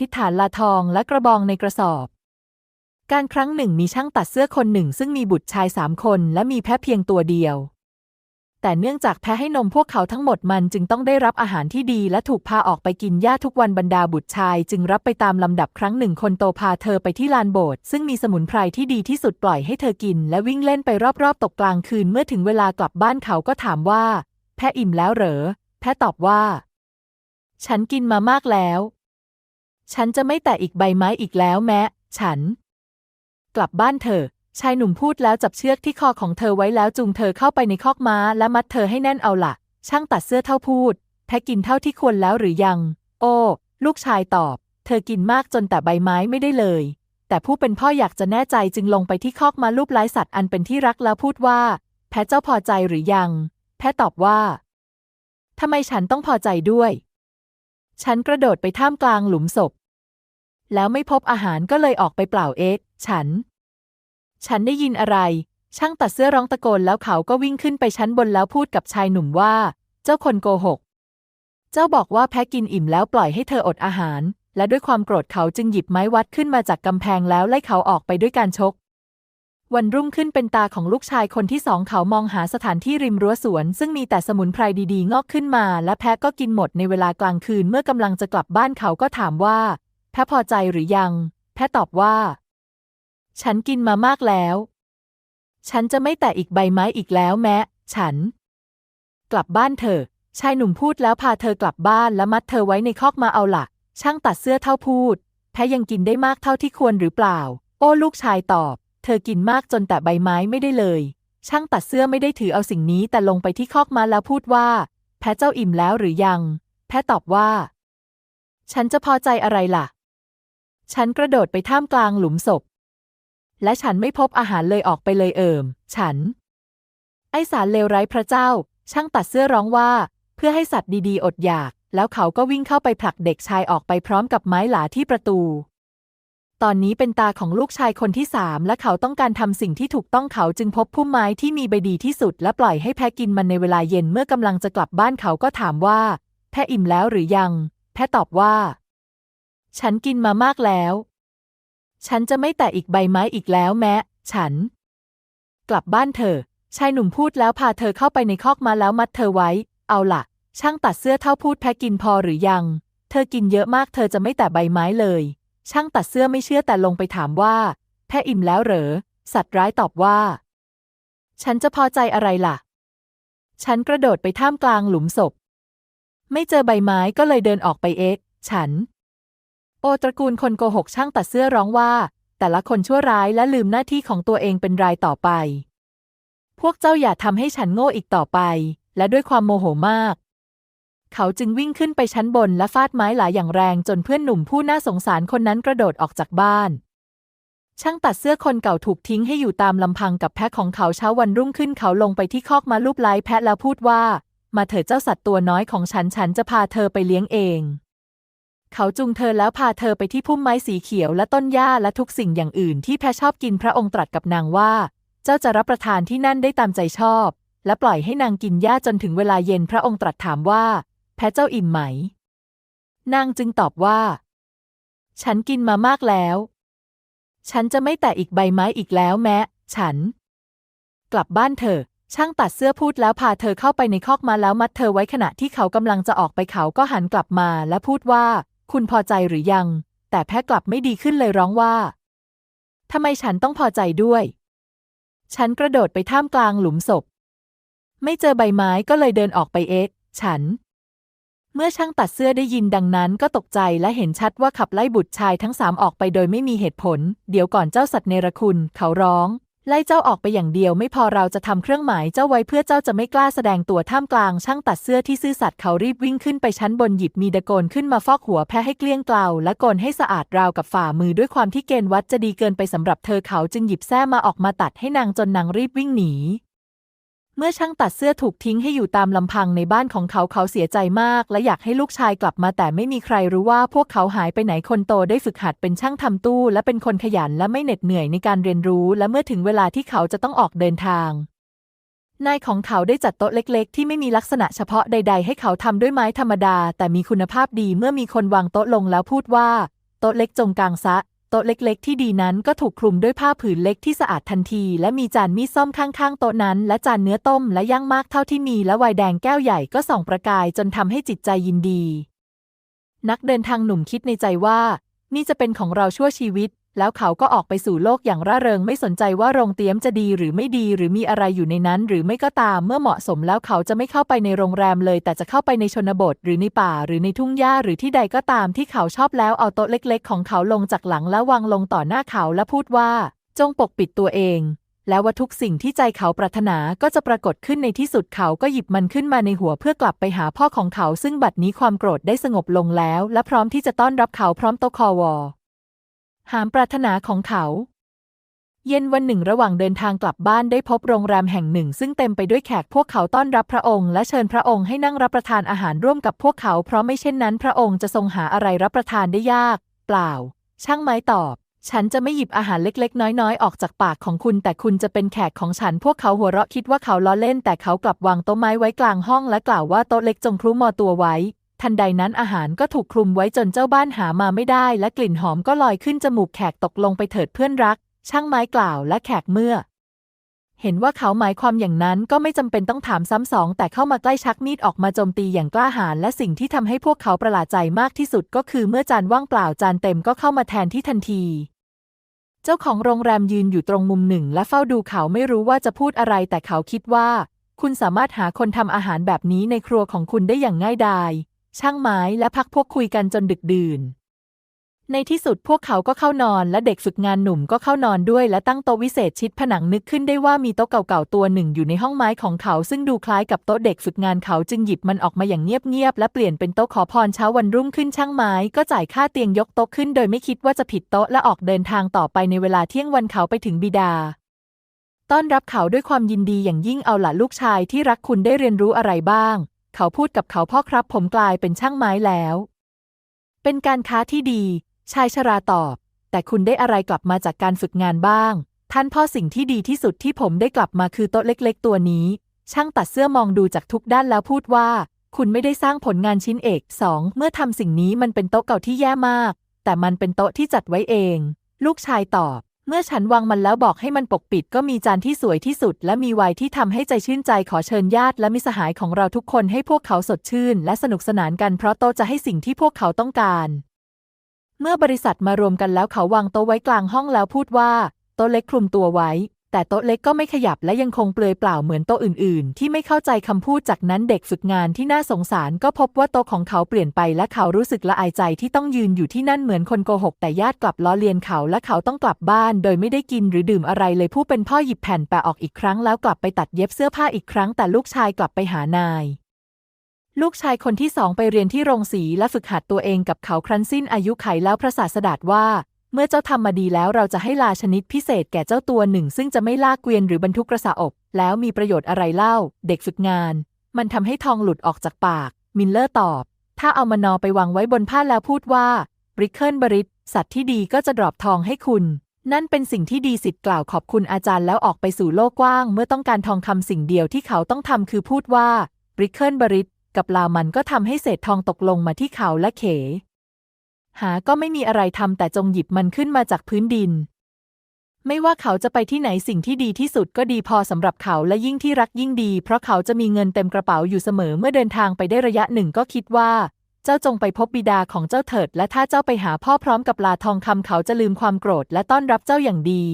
ธิษฐานลาทองและกระบองในกระสอบ การครั้งหนึ่งมีช่างตัดเสื้อคนหนึ่งซึ่งมีบุตรชายสามคนและมีแพะเพียงตัวเดียว แต่เนื่องจากแพะให้นมพวกเขาทั้งหมดมันจึงต้องได้รับอาหารที่ดีและถูกพาออกไปกินหญ้าทุกวันบรรดาบุตรชาย จึงรับไปตามลำดับครั้งหนึ่งคนโตพาเธอไปที่ลานโบสถ์ซึ่งมีสมุนไพรที่ดีที่สุดปล่อยให้เธอกิน และวิ่งเล่นไปรอบๆ ตกกลางคืนเมื่อถึงเวลากลับบ้านเขาก็ถามว่า แพะอิ่มแล้วเหรอ แพะตอบว่า ฉันกินมามากแล้ว ฉันจะไม่แตะอีกใบไม้อีกแล้วแม้ ฉัน กลับบ้านเถอะชายหนุ่มพูดแล้วจับเชือกที่คอของเธอไว้แล้วจูงเธอเข้าไปในคอกม้าและมัดเธอให้แน่นเอาละช่างตัดเสื้อเท่าพูด แพะกินเท่าที่ควรแล้วหรือยัง โอ้ ลูกชายตอบ เธอกินมากจนแต่ใบไม้ไม่ได้เลย แต่ผู้เป็นพ่ออยากจะแน่ใจจึงลงไปที่คอกม้ารูปไล้สัตว์อันเป็นที่รักแล้วพูดว่า แพะเจ้าพอใจหรือยัง แพะตอบว่าทำไมฉันต้องพอใจด้วย ฉันกระโดดไปท่ามกลางหลุมศพ แล้วไม่พบอาหารก็เลยออกไปเปล่าเอ๊ะฉัน ฉันได้ยินอะไร ช่างตัดเสื้อร้องตะโกนแล้วเขาก็วิ่งขึ้นไปชั้นบนแล้วพูดกับชายหนุ่มว่า เจ้าคนโกหก เจ้าบอกว่าแพ้กินอิ่มแล้วปล่อยให้เธออดอาหาร และด้วยความโกรธเขาจึงหยิบไม้วัดขึ้นมาจากกำแพงแล้วไล่เขาออกไปด้วยการชก วันรุ่งขึ้นเป็นตาของลูกชายคนที่สองเขามองหาสถานที่ริมรั้วสวน ซึ่งมีแต่สมุนไพรดีๆ งอกขึ้นมา และแพะก็กินหมดในเวลากลางคืนเมื่อกำลังจะกลับบ้านเขาก็ถามว่า แพะพอใจหรือยัง แพะตอบว่า ฉันกินมามากแล้ว ฉันจะไม่แตะอีกใบไม้อีกแล้วแม้ ฉัน กลับบ้านเถอะ ชายหนุ่มพูดแล้วพาเธอกลับบ้านและมัดเธอไว้ในคอกมาเอาหลัก ช่างตัดเสื้อเท่าพูด แพ้ยังกินได้มากเท่าที่ควรหรือเปล่า โอ้ลูกชายตอบ เธอกินมากจนแต่ใบไม้ไม่ได้เลย ช่างตัดเสื้อไม่ได้ถือเอาสิ่งนี้แต่ลงไปที่คอกมาแล้วพูดว่า แพ้เจ้าอิ่มแล้วหรือยัง แพ้ตอบว่า ฉันจะพอใจอะไรล่ะ ฉันกระโดดไปท่ามกลางหลุมศพ และฉันไม่พบอาหารเลยออกไปเลยเอิม ฉัน ไอสารเลวไร้พระเจ้า ช่างตัดเสื้อร้องว่า เพื่อให้สัตว์ดีๆ อดอยาก แล้วเขาก็วิ่งเข้าไปผลักเด็กชายออกไปพร้อมกับไม้หลาที่ประตู ตอนนี้เป็นตาของลูกชายคนที่สามและเขาต้องการทำสิ่งที่ถูกต้องเขาจึงพบพุ่มไม้ที่มีใบดีที่สุด และปล่อยให้แพะกินมันในเวลาเย็นเมื่อกำลังจะกลับบ้านเขาก็ถามว่า แพะอิ่มแล้วหรือยัง แพะตอบว่า ฉันกินมามากแล้ว ฉันจะไม่แตะอีกใบไม้อีกแล้วแม้ ฉัน กลับบ้านเถอชายหนุ่มพูดแล้วพาเธอเข้าไปในคอกมาแล้วมัดเธอไว้ เอาล่ะ ช่างตัดเสื้อเท่าพูดแพ้กินพอหรือยัง เธอกินเยอะมากเธอจะไม่แตะใบไม้เลย ช่างตัดเสื้อไม่เชื่อแต่ลงไปถามว่า แพ้อิ่มแล้วเหรอ สัตว์ร้ายตอบว่า ฉันจะพอใจอะไรล่ะ ฉันกระโดดไปท่ามกลางหลุมศพ ไม่เจอใบไม้ก็เลยเดินออกไปเอ๊ะ ฉัน โอตระกูลคนโกหกช่างตัดเสื้อร้องว่า แต่ละคนชั่วร้ายและลืมหน้าที่ของตัวเองเป็นรายต่อไป พวกเจ้าอย่าทำให้ฉันโง่อีกต่อไป และด้วยความโมโหมาก เขาจึงวิ่งขึ้นไปชั้นบนและฟาดไม้หลายอย่างแรงจนเพื่อนหนุ่มผู้น่าสงสารคนนั้นกระโดดออกจากบ้าน ช่างตัดเสื้อคนเก่าถูกทิ้งให้อยู่ตามลำพังกับแพะของเขาเช้าวันรุ่งขึ้นเขาลงไปที่คอกมาลูบไล้แพะแล้วพูดว่า มาเถิดเจ้าสัตว์ตัวน้อยของฉันฉันจะพาเธอไปเลี้ยงเอง เขาจูงเธอแล้วพาเธอไปที่พุ่มไม้สีเขียวและต้นหญ้าและทุกสิ่งอย่างอื่นที่แพะชอบกินพระองค์ตรัสกับนางว่า เจ้าจะรับประทานที่นั่นได้ตามใจชอบ และปล่อยให้นางกินหญ้าจนถึงเวลาเย็นพระองค์ตรัสถามว่า แพะเจ้าอิ่มไหม นางจึงตอบว่า ฉันกินมามากแล้ว ฉันจะไม่แตะอีกใบไม้อีกแล้วแม้ ฉัน กลับบ้านเถอะช่างตัดเสื้อพูดแล้วพาเธอเข้าไปในคอกมาแล้วมัดเธอไว้ขณะที่เขากำลังจะออกไปเขาก็หันกลับมาและพูดว่า คุณพอใจหรือยัง แต่แพะกลับไม่ดีขึ้นเลยร้องว่าทำไมฉันต้องพอใจด้วย ฉันกระโดดไปท่ามกลางหลุมศพ ไม่เจอใบไม้ก็เลยเดินออกไปเอ๊ะ ฉัน เมื่อช่างตัดเสื้อได้ยินดังนั้นก็ตกใจและเห็นชัดว่าขับไล่บุตรชายทั้งสามออกไปโดยไม่มีเหตุผล เดี๋ยวก่อนเจ้าสัตว์เนรคุณ เขาร้อง ไล่เจ้าออกไปอย่างเดียวไม่พอเราจะทำเครื่องหมายเจ้าไว้เพื่อเจ้าจะไม่กล้าแสดงตัวท่ามกลางช่างตัดเสื้อที่ซื่อสัตย์เขารีบวิ่งขึ้นไปชั้นบนหยิบมีดโกนขึ้นมาฟอกหัวแพะให้เกลี้ยงเกลาและโกนให้สะอาดราวกับฝ่ามือด้วยความที่เกณฑ์วัดจะดีเกินไปสำหรับเธอเขาจึงหยิบแส้มาออกมาตัดให้นางจนนางรีบวิ่งหนี เมื่อช่างตัดเสื้อถูกทิ้งให้อยู่ตามลำพังในบ้านของเขาเขาเสียใจมาก และอยากให้ลูกชายกลับมาแต่ไม่มีใครรู้ว่าพวกเขาหายไปไหนคนโตได้ฝึกหัดเป็นช่างทำตู้ และเป็นคนขยันและไม่เหน็ดเหนื่อยในการเรียนรู้ และเมื่อถึงเวลาที่เขาจะต้องออกเดินทางนายของเขาได้จัดโต๊ะเล็กๆ ที่ไม่มีลักษณะเฉพาะใด ๆ ให้เขาทำด้วยไม้ธรรมดา แต่มีคุณภาพดีเมื่อมีคนวางโต๊ะลงแล้วพูดว่า โต๊ะเล็กจงกลางซะ ต๊ะเล็กๆ ที่ดีนั้นก็ถูกคลุมด้วยผ้าผืนเล็กที่สะอาดทันที และมีจานมีซ่อมข้างๆ โต๊ะนั้น และจานเนื้อต้มและย่างมากเท่าที่มีและไวน์แดงแก้วใหญ่ก็ส่องประกายจนทำให้จิตใจยินดี นักเดินทางหนุ่มคิดในใจว่า นี่จะเป็นของเราชั่วชีวิต แล้วเขาก็ออกไปสู่โลกอย่างร่าเริงไม่สนใจว่าโรงเตรียมจะดีหรือไม่ดีหรือมีอะไรอยู่ในนั้น หรือไม่ก็ตามเมื่อเหมาะสมแล้วเขาจะไม่เข้าไปในโรงแรมเลย แต่จะเข้าไปในชนบท หรือในป่าหรือในทุ่งหญ้าหรือที่ใดก็ตามที่เขาชอบแล้วเอาโต๊ะเล็ก ๆ ของเขาลงจากหลังและววางลงต่อหน้าเขาและพูดว่า จงปกปิดตัวเอง แล้วว่าทุกสิ่งที่ใจเขาปรารถนาก็จะปรากฏขึ้นในที่สุดเขาก็หยิบมันขึ้นมาในหัวเพื่อกลับไปหาพ่อของเขา ซึ่งบัดนี้ความโกรธได้สงบลงแล้ว และพร้อมที่จะต้อนรับเขาพร้อมโตคอวอ หามปรารถนาของเขา เย็นวันหนึ่งระหว่างเดินทางกลับบ้านได้พบโรงแรมแห่งหนึ่ง ซึ่งเต็มไปด้วยแขกพวกเขาต้อนรับพระองค์และเชิญพระองค์ให้นั่งรับประทานอาหารร่วมกับพวกเขาเพราะไม่เช่นนั้นพระองค์จะทรงหาอะไรรับประทานได้ยาก เปล่า ช่างไม้ตอบ ฉันจะไม่หยิบอาหารเล็กๆ น้อยๆ ออกจากปากของคุณ แต่คุณจะเป็นแขกของฉัน พวกเขาหัวเราะคิดว่าเขาล้อเล่น แต่เขากลับวางโต๊ะไม้ไว้กลางห้องและกล่าวว่าโต๊ะเล็กจงคลุมมอตัวไว้ ทันใดนั้นอาหารก็ถูกคลุมไว้จนเจ้าบ้านหามาไม่ได้ และกลิ่นหอมก็ลอยขึ้นจมูกแขกตกลงไปเถิดเพื่อนรัก ช่างไม้กล่าวและแขกเมื่อ เห็นว่าเขาหมายความอย่างนั้นก็ไม่จำเป็นต้องถามซ้ำสอง แต่เข้ามาใกล้ชักมีดออกมาโจมตีอย่างกล้าหาญและสิ่งที่ทำให้พวกเขาประหลาดใจมากที่สุดก็คือเมื่อจานว่างเปล่าจานเต็มก็เข้ามาแทนที่ทันทีเจ้าของโรงแรมยืนอยู่ตรงมุมหนึ่ง และเฝ้าดูเขาไม่รู้ว่าจะพูดอะไรแต่เขาคิดว่า คุณสามารถหาคนทำอาหารแบบนี้ในครัวของคุณได้อย่างง่ายดาย ช่างไม้และพักพวกคุยกันจนดึกดื่น ในที่สุดพวกเขาก็เข้านอนและเด็กฝึกงานหนุ่มก็เข้านอนด้วยและตั้งโต๊ะวิเศษชิดผนังนึกขึ้นได้ว่ามีโต๊ะเก่าๆตัวหนึ่งอยู่ในห้องไม้ของเขา ซึ่งดูคล้ายกับโต๊ะเด็กฝึกงานเขาจึงหยิบมันออกมาอย่างเงียบๆและเปลี่ยนเป็นโต๊ะขอพรเช้าวันรุ่งขึ้นช่างไม้ก็จ่ายค่าเตียงยกโต๊ะขึ้น โดยไม่คิดว่าจะผิดโต๊ะและออกเดินทางต่อไปในเวลาเที่ยงวันเขาไปถึงบิดาต้อนรับเขาด้วยความยินดีอย่างยิ่งเอาล่ะลูกชายที่รักคุณได้เรียนรู้อะไรบ้าง เขาพูดกับเขาพ่อครับผมกลายเป็นช่างไม้แล้ว เป็นการค้าที่ดี ชายชราตอบ แต่คุณได้อะไรกลับมาจากการฝึกงานบ้าง ท่านพ่อสิ่งที่ดีที่สุดที่ผมได้กลับมาคือโต๊ะเล็ก ๆ ตัวนี้ ช่างตัดเสื้อมองดูจากทุกด้านแล้วพูดว่า คุณไม่ได้สร้างผลงานชิ้นเอกสองเมื่อทำสิ่งนี้มันเป็นโต๊ะเก่าที่แย่มาก แต่มันเป็นโต๊ะที่จัดไว้เอง ลูกชายตอบ เมื่อฉันวางมันแล้วบอกให้มันปกปิดก็มีจานที่สวยที่สุด และมีไวน์ที่ทำให้ใจชื่นใจขอเชิญญาติและมิสหายของเราทุกคนให้พวกเขาสดชื่น และสนุกสนานกันเพราะโต๊ะจะให้สิ่งที่พวกเขาต้องการ เมื่อบริษัทมารวมกันแล้วเขาวางโต๊ะไว้กลางห้องแล้วพูดว่า โต๊ะเล็กคลุมตัวไว้ แต่โต๊ะเล็กก็ไม่ขยับและยังคงเปลือยเปล่าเหมือนโต๊ะอื่น ๆ ที่ไม่เข้าใจคำพูดจากนั้นเด็กฝึกงานที่น่าสงสารก็พบว่าโต๊ะของเขาเปลี่ยนไปและเขารู้สึกละอายใจที่ต้องยืนอยู่ที่นั่นเหมือนคนโกหกแต่ญาติกลับล้อเลียนเขาและเขาต้องกลับบ้าน โดยไม่ได้กินหรือดื่มอะไรเลยผู้เป็นพ่อหยิบแผ่นแปะออกอีกครั้งแล้วกลับไปตัดเย็บเสื้อผ้าอีกครั้งแต่ลูกชายกลับไปหานายลูกชายคนที่สองไปเรียนที่โรงสีและฝึกหัดตัวเองกับเขาครั้นสิ้นอายุไขแล้วพระศาสดาว่า เมื่อเจ้าทำมาดีแล้วเราจะให้ลาชนิดพิเศษแก่เจ้าตัวหนึ่ง ซึ่งจะไม่ลากเกวียนหรือบรรทุกกระสาอบ แล้วมีประโยชน์อะไรเล่า เด็กฝึกงาน มันทำให้ทองหลุดออกจากปาก มิลเลอร์ตอบ ถ้าเอามานอไปวางไว้บนผ้าแล้วพูดว่าบริเคิลบริตสัตว์ที่ดีก็จะดรอปทองให้คุณ นั่นเป็นสิ่งที่ดีสิทธิ์กล่าวขอบคุณอาจารย์แล้วออกไปสู่โลกกว้าง เมื่อต้องการทองคำสิ่งเดียวที่เขาต้องทำคือพูดว่าบริเคิลบริตกับลามันก็ทำให้เศษทองตกลงมาที่เขาและเข หาก็ไม่มีอะไรทำแต่จงหยิบมันขึ้นมาจากพื้นดิน ไม่ว่าเขาจะไปที่ไหนสิ่งที่ดีที่สุดก็ดีพอสำหรับเขาและยิ่งที่รักยิ่งดี เพราะเขาจะมีเงินเต็มกระเป๋าอยู่เสมอเมื่อเดินทางไปได้ระยะหนึ่งก็คิดว่า เจ้าจงไปพบบิดาของเจ้าเถิด และถ้าเจ้าไปหาพ่อพร้อมกับลาทองคำเขาจะลืมความโกรธและต้อนรับเจ้าอย่างดี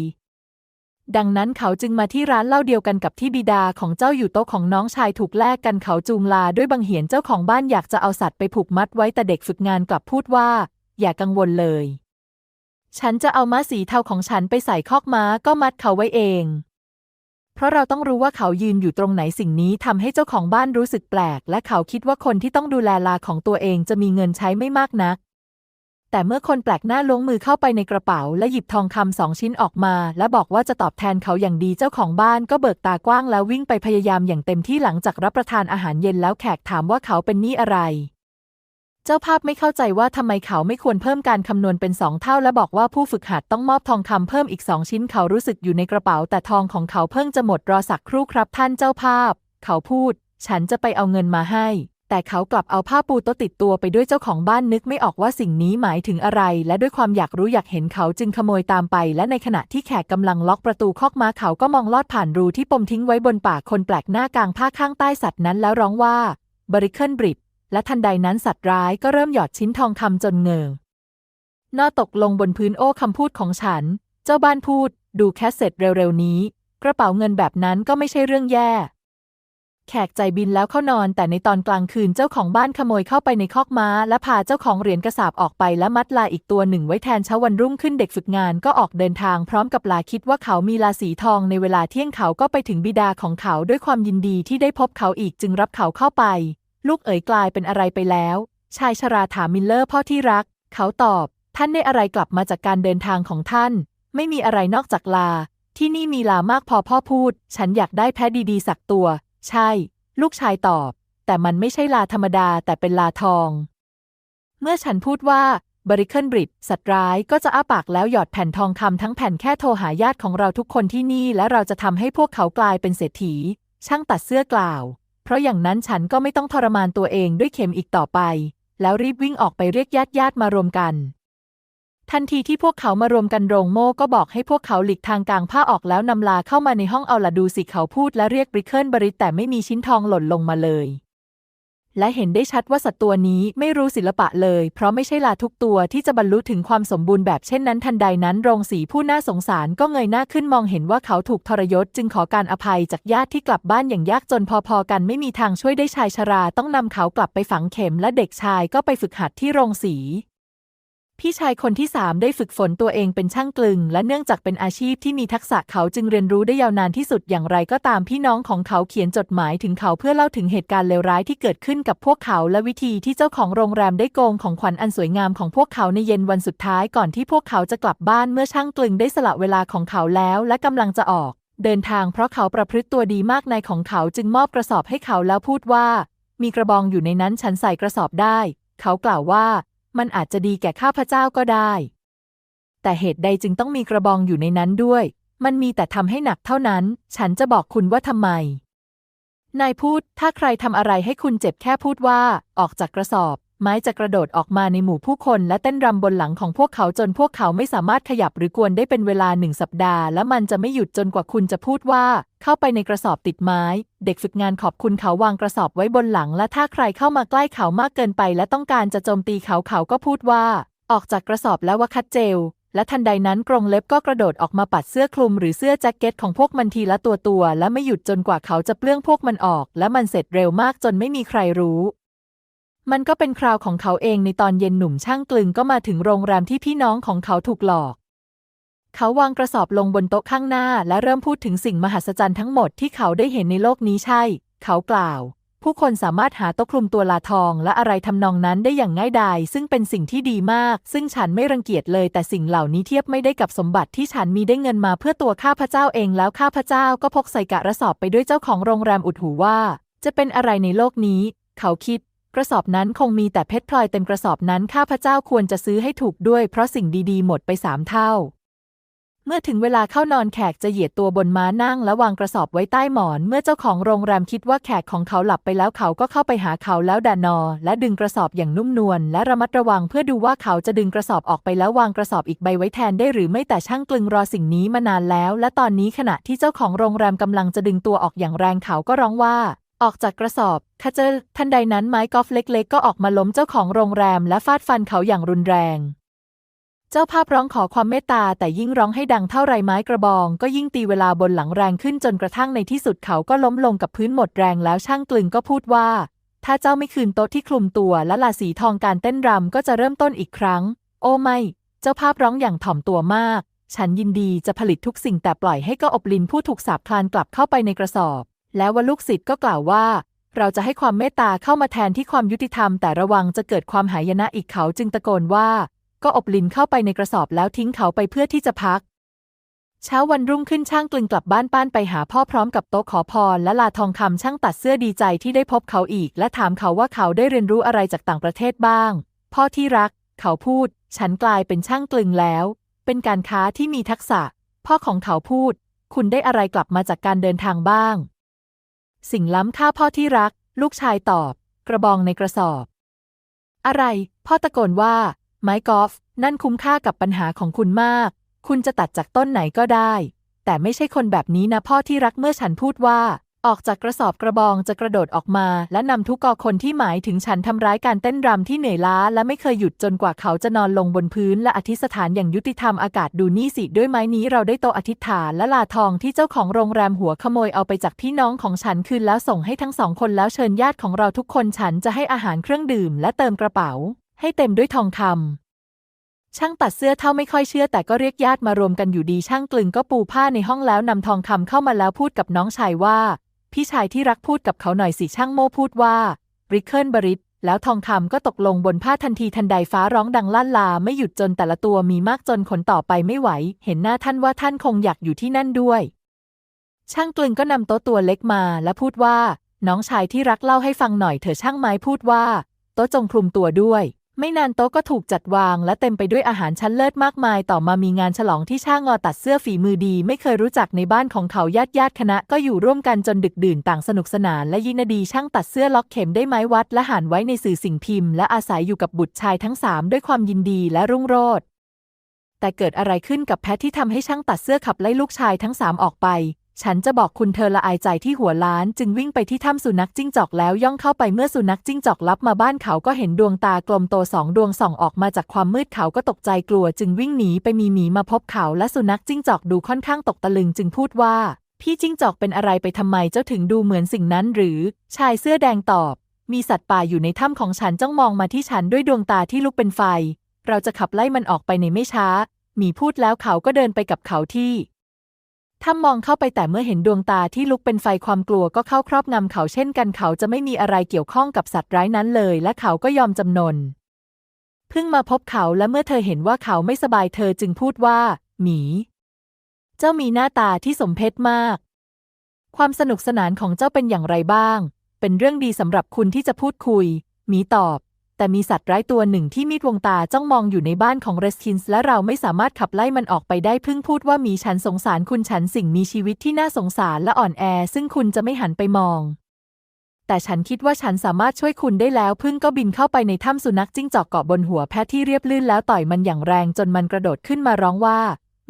ดังนั้นเขาจึงมาที่ร้านเหล้าเดียวกันกับที่บิดาของเจ้าอยู่โต๊ะของน้องชายถูกแลกกันเขาจูงลาด้วยบังเหียนเจ้าของบ้านอยากจะเอาสัตว์ไปผูกมัดไว้แต่เด็กฝึกงานกลับพูดว่า อย่ากังวลเลย ฉันจะเอาม้าสีเทาของฉันไปใส่คอกม้าก็มัดเขาไว้เอง เพราะเราต้องรู้ว่าเขายืนอยู่ตรงไหนสิ่งนี้ทำให้เจ้าของบ้านรู้สึกแปลก และเขาคิดว่าคนที่ต้องดูแลลาของตัวเองจะมีเงินใช้ไม่มากนัก แต่เมื่อคนแปลกหน้าล้วงมือเข้าไปในกระเป๋า และหยิบทองคำสองชิ้นออกมา และบอกว่าจะตอบแทนเขาอย่างดีเจ้าของบ้านก็เบิกตากว้างแล้ววิ่งไปพยายามอย่างเต็มที่หลังจากรับประทานอาหารเย็นแล้วแขกถามว่าเขาเป็นหนี้อะไร เจ้าภาพไม่เข้าใจว่าทำไมเขาไม่ควรเพิ่มการคำนวณเป็นสองเท่า และบอกว่าผู้ฝึกหัดต้องมอบทองคำเพิ่มอีกสองชิ้นเขารู้สึกอยู่ในกระเป๋า แต่ทองของเขาเพิ่งจะหมดรอสักครู่ครับท่านเจ้าภาพ เขาพูด ฉันจะไปเอาเงินมาให้ แต่เขากลับเอาผ้าปูโต๊ะติดตัวไปด้วยเจ้าของบ้านนึกไม่ออกว่าสิ่งนี้หมายถึงอะไร และด้วยความอยากรู้อยากเห็นเขาจึงขโมยตามไป และในขณะที่แขกกำลังล็อกประตูคอกม้าเขาก็มองลอดผ่านรูที่ปมทิ้งไว้บนปากคนแปลกหน้ากลางผ้าข้างใต้สัตว์นั้นแล้วร้องว่าบริเคิลบริด และทันใดนั้นสัตว์ร้ายก็เริ่มหยอดชิ้นทองคำจนเงือนอตกลงบนพื้นโอ้คำพูดของฉัน เจ้าบ้านพูด ดูแคสเซ็ตเร็วๆนี้ กระเป๋าเงินแบบนั้นก็ไม่ใช่เรื่องแย่ แขกใจบินแล้วเข้านอน แต่ในตอนกลางคืนเจ้าของบ้านขโมยเข้าไปในคอกม้า และพาเจ้าของเหรียญกระสาบออกไปและมัดลาอีกตัวหนึ่งไว้แทนเช้าวันรุ่งขึ้นเด็กฝึกงานก็ออกเดินทางพร้อมกับลาคิดว่าเขามีลาสีทองในเวลาเที่ยงเขาก็ไปถึงบิดาของเขาด้วยความยินดีที่ได้พบเขาอีกจึงรับเขาเข้าไป ลูกเอ๋ยกลายเป็นอะไรไปแล้ว ชายชราถามมิลเลอร์พ่อที่รัก เขาตอบ ท่านได้อะไรกลับมาจากการเดินทางของท่าน ไม่มีอะไรนอกจากลา ที่นี่มีลามากพอพ่อพูด ฉันอยากได้แพะดีๆ สักตัว ใช่ ลูกชายตอบ แต่มันไม่ใช่ลาธรรมดาแต่เป็นลาทอง เมื่อฉันพูดว่าบริเคิลบริดสัตว์ร้ายก็จะอ้าปากแล้วหยอดแผ่นทองคำทั้งแผ่นแค่โทรหาญาติของเราทุกคนที่นี่ และเราจะทำให้พวกเขากลายเป็นเศรษฐี ช่างตัดเสื้อกล่าว ราะอย่างนั้นฉันก็ไม่ต้องทรมานตัวเองด้วยเข็มอีกต่อไป แล้วรีบวิ่งออกไปเรียกญาติญาติมารวมกัน ทันทีที่พวกเขามารวมกันโรงโม่ก็บอกให้พวกเขาหลีกทางกลางผ้าออกแล้วนำลาเข้ามาในห้องเอาละดูสิเขาพูดและเรียกบริเคิลบริตแต่ไม่มีชิ้นทองหล่นลงมาเลย และเห็นได้ชัดว่าสัตว์ตัวนี้ไม่รู้ศิลปะเลย เพราะไม่ใช่ลาทุกตัวที่จะบรรลุถึงความสมบูรณ์แบบเช่นนั้นทันใดนั้นโรงสีผู้น่าสงสารก็เงยหน้าขึ้นมองเห็นว่าเขาถูกทรยศจึงขอการอภัยจากญาติที่กลับบ้านอย่างยากจนพอๆกันไม่มีทางช่วยได้ชายชราต้องนำเขากลับไปฝังเข็มและเด็กชายก็ไปฝึกหัดที่โรงสี พี่ชายคนที่สามได้ฝึกฝนตัวเองเป็นช่างกลึง และเนื่องจากเป็นอาชีพที่มีทักษะเขาจึงเรียนรู้ได้ยาวนานที่สุดอย่างไรก็ตามพี่น้องของเขาเขียนจดหมายถึงเขาเพื่อเล่าถึงเหตุการณ์เลวร้ายที่เกิดขึ้นกับพวกเขา และวิธีที่เจ้าของโรงแรมได้โกงของขวัญอันสวยงามของพวกเขาในเย็นวันสุดท้ายก่อนที่พวกเขาจะกลับบ้านเมื่อช่างกลึงได้สละเวลาของเขาแล้ว และกำลังจะออก เดินทางเพราะเขาประพฤติตัวดีมากนายของเขาจึงมอบกระสอบให้เขาแล้วพูดว่า มีกระบองอยู่ในนั้นฉันใส่กระสอบได้ เขากล่าวว่า มันอาจจะดีแก่ข้าพเจ้าก็ได้ แต่เหตุใดจึงต้องมีกระบองอยู่ในนั้นด้วย มันมีแต่ทำให้หนักเท่านั้น ฉันจะบอกคุณว่าทำไม นายพูด ถ้าใครทำอะไรให้คุณเจ็บแค่พูดว่า ออกจากกระสอบ ไม้จะกระโดดออกมาในหมู่ผู้คนและเต้นรำบนหลังของพวกเขาจนพวกเขาไม่สามารถขยับหรือกวนได้เป็นเวลาหนึ่งสัปดาห์ และมันจะไม่หยุดจนกว่าคุณจะพูดว่า เข้าไปในกระสอบติดไม้ เด็กฝึกงานขอบคุณเขาวางกระสอบไว้บนหลัง และถ้าใครเข้ามาใกล้เขามากเกินไป และต้องการจะโจมตีเขาเขาก็พูดว่า ออกจากกระสอบแล้วว่าคัดเจลและทันใดนั้นกรงเล็บก็กระโดดออกมาปัดเสื้อคลุมหรือเสื้อแจ็คเก็ตของพวกมันทีละตัวตัวๆและไม่หยุดจนกว่าเขาจะเปลื้องพวกมันออก และมันเสร็จเร็วมากจนไม่มีใครรู้ มันก็เป็นคราวของเขาเองในตอนเย็นหนุ่มช่างกลึงก็มาถึงโรงแรมที่พี่น้องของเขาถูกหลอก เขาวางกระสอบลงบนโต๊ะข้างหน้า และเริ่มพูดถึงสิ่งมหัศจรรย์ทั้งหมดที่เขาได้เห็นในโลกนี้ใช่ เขากล่าว ผู้คนสามารถหาโต๊ะคลุมตัวลาทอง และอะไรทำนองนั้นได้อย่างง่ายดายซึ่งเป็นสิ่งที่ดีมาก ซึ่งฉันไม่รังเกียจเลย แต่สิ่งเหล่านี้เทียบไม่ได้กับสมบัติที่ฉันมีได้เงินมาเพื่อตัวข้าพเจ้าเองแล้วข้าพเจ้าก็พกใส่กระสอบไปด้วยเจ้าของโรงแรมอุดหูว่า จะเป็นอะไรในโลกนี้ เขาคิด กระสอบนั้นคงมีแต่เพชรพลอยเต็มกระสอบนั้นข้าพเจ้าควรจะซื้อให้ถูกด้วย เพราะสิ่งดีๆ หมดไปสามเท่า เมื่อถึงเวลาเข้านอนแขกจะเหยียดตัวบนม้านั่งและวางกระสอบไว้ใต้หมอน เมื่อเจ้าของโรงแรมคิดว่าแขกของเขาหลับไปแล้วเขาก็เข้าไปหาเขาแล้วดานอ และดึงกระสอบอย่างนุ่มนวลและระมัดระวังเพื่อดูว่าเขาจะดึงกระสอบออกไปแล้ววางกระสอบอีกใบไว้แทนได้หรือไม่แต่ช่างกลึงรอสิ่งนี้มานานแล้ว และตอนนี้ขณะที่เจ้าของโรงแรมกำลังจะดึงตัวออกอย่างแรงเขาก็ร้องว่า ออกจากกระสอบคาเจอทันใดนั้นไม้กอล์ฟเล็กๆ ก็ออกมาล้มเจ้าของโรงแรมและฟาดฟันเขาอย่างรุนแรง เจ้าภาพร้องขอความเมตตาแต่ยิ่งร้องให้ดังเท่าไรไม้กระบอง ก็ยิ่งตีเวลาบนหลังแรงขึ้นจนกระทั่งในที่สุดเขาก็ล้มลงกับพื้นหมดแรงแล้วช่างกลึงก็พูดว่า ถ้าเจ้าไม่คืนโต๊ะที่คลุมตัวและลาสีทองการเต้นรำก็จะเริ่มต้นอีกครั้ง โอ้ไม่ เจ้าภาพร้องอย่างถ่อมตัวมาก ฉันยินดีจะผลิตทุกสิ่งแต่ปล่อยให้ก็อบลินผู้ถูกสาปคลานกลับเข้าไปในกระสอบ แล้วว่าลูกศิษย์ก็กล่าวว่า เราจะให้ความเมตตาเข้ามาแทนที่ความยุติธรรม แต่ระวังจะเกิดความหายนะอีกเขาจึงตะโกนว่า ก็อบลินเข้าไปในกระสอบแล้วทิ้งเขาไปเพื่อที่จะพัก เช้าวันรุ่งขึ้นช่างกลึงกลับบ้านป้านไปหาพ่อพร้อมกับโต๊ะขอพรและลาทองคำช่างตัดเสื้อดีใจที่ได้พบเขาอีก และถามเขาว่าเขาได้เรียนรู้อะไรจากต่างประเทศบ้าง พ่อที่รัก เขาพูด ฉันกลายเป็นช่างกลึงแล้ว เป็นการค้าที่มีทักษะ พ่อของเขาพูด คุณได้อะไรกลับมาจากการเดินทางบ้าง สิ่งล้ำค่าพ่อที่รัก ลูกชายตอบ กระบองในกระสอบ อะไร พ่อตะโกนว่า ไม้กอล์ฟนั่นคุ้มค่ากับปัญหาของคุณมาก คุณจะตัดจากต้นไหนก็ได้ แต่ไม่ใช่คนแบบนี้นะพ่อที่รักเมื่อฉันพูดว่า ออกจากกระสอบกระบองจะกระโดดออกมา และนำทุกกอคนที่หมายถึงฉันทำร้ายการเต้นรำที่เหนื่อยล้า และไม่เคยหยุดจนกว่าเขาจะนอนลงบนพื้น และอธิษฐานอย่างยุติธรรมอากาศดูนี่สิด้วยไม้นี้เราได้โตอธิษฐานและลาทองที่เจ้าของโรงแรมหัวขโมยเอาไปจากพี่น้องของฉันคืนแล้วส่งให้ทั้งสองคนแล้วเชิญญาติของเราทุกคนฉันจะให้อาหารเครื่องดื่ม และเติมกระเป๋า ให้เต็มด้วยทองคำช่างตัดเสื้อเท่าไม่ค่อยเชื่อแต่ก็เรียกญาติมารวมกันอยู่ดีช่างกลึงก็ปูผ้าในห้องแล้วนำทองคำเข้ามาแล้วพูดกับน้องชายว่า พี่ชายที่รักพูดกับเขาหน่อยสิช่างโม่พูดว่า ริเคิลบริตแล้วทองคำก็ตกลงบนผ้าทันทีทันใดฟ้าร้องดังลั่นลาไม่หยุดจนแต่ละตัวมีมากจนขนต่อไปไม่ไหว เห็นหน้าท่านว่าท่านคงอยากอยู่ที่นั่นด้วย ช่างกลึงก็นำโต๊ะตัวเล็กมาและพูดว่า น้องชายที่รักเล่าให้ฟังหน่อยเถอะช่างไม้พูดว่า โต๊ะจงคลุมตัวด้วย ไม่นานโต๊ะก็ถูกจัดวาง และเต็มไปด้วยอาหารชั้นเลิศมากมาย ต่อมามีงานฉลองที่ช่างงอตัดเสื้อฝีมือดี ไม่เคยรู้จักในบ้านของเขาญาติญาติคณะก็อยู่ร่วมกันจนดึกดื่นต่างสนุกสนาน และยินดีช่างตัดเสื้อล็อกเข็มได้ไม้วัด และหานไว้ในสื่อสิ่งพิมพ์ และอาศัยอยู่กับบุตรชายทั้งสามด้วยความยินดีและรุ่งโรจน์แต่เกิดอะไรขึ้นกับแพทที่ทำให้ช่างตัดเสื้อขับไล่ลูกชายทั้งสามออกไป ฉันจะบอกคุณเธอละอายใจที่หัวล้านจึงวิ่งไปที่ถ้ำสุนัขจิ้งจอกแล้วย่องเข้าไปเมื่อสุนัขจิ้งจอกลับมาบ้านเขาก็เห็นดวงตากลมโตสองดวงส่องออกมาจากความมืดเขาก็ตกใจกลัว จึงวิ่งหนีไปมีหมีมาพบเขาและสุนัขจิ้งจอกดูค่อนข้างตกตะลึงจึงพูดว่า พี่จิ้งจอกเป็นอะไรไปทำไมเจ้าถึงดูเหมือนสิ่งนั้นหรือ ชายเสื้อแดงตอบ มีสัตว์ป่าอยู่ในถ้ำของฉันจ้องมองมาที่ฉันด้วยดวงตาที่ลุกเป็นไฟ เราจะขับไล่มันออกไปในไม่ช้าหมีพูดแล้วเขาก็เดินไปกับเขาที่ ถ้ามองเข้าไปแต่เมื่อเห็นดวงตาที่ลุกเป็นไฟความกลัวก็เข้าครอบงำเขาเช่นกันเขาจะไม่มีอะไรเกี่ยวข้องกับสัตว์ร้ายนั้นเลย และเขาก็ยอมจำนนเพิ่งมาพบเขาและเมื่อเธอเห็นว่าเขาไม่สบายเธอจึงพูดว่า หมี เจ้ามีหน้าตาที่สมเพชมาก ความสนุกสนานของเจ้าเป็นอย่างไรบ้าง เป็นเรื่องดีสำหรับคุณที่จะพูดคุย หมีตอบ แต่มีสัตว์ร้ายตัวหนึ่งที่มีดวงตาจ้องมองอยู่ในบ้านของเรสคินส์และเราไม่สามารถขับไล่มันออกไปได้พิ่งพูดว่ามีฉันสงสารคุณฉันสิ่งมีชีวิตที่น่าสงสารและอ่อนแอ ซึ่งคุณจะไม่หันไปมอง แต่ฉันคิดว่าฉันสามารถช่วยคุณได้แล้วพึ่งก็บินเข้าไปในถ้ำสุนัขจิ้งจอกเกาะบนหัวแพทที่เรียบลื่นแล้วต่อยมันอย่างแรงจนมันกระโดดขึ้นมาร้องว่า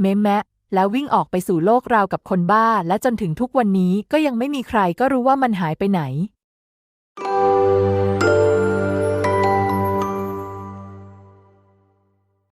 เมมแมะแล้ววิ่งออกไปสู่โลกราวกับคนบ้า และจนถึงทุกวันนี้ก็ยังไม่มีใครก็รู้ว่ามันหายไปไหน